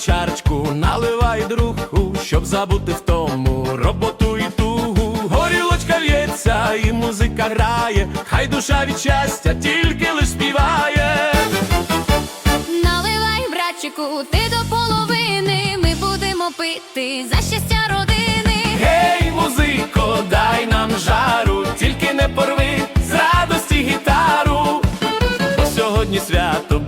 Чарочку, наливай другу, щоб забути в тому роботу і тугу. Горілочка в'ється і музика грає, хай душа від щастя тільки лиш співає. Наливай, братчику, ти до половини. Ми будемо пити за щастя родини. Гей, музико, дай нам жару, тільки не порви з радості гітару, бо сьогодні свято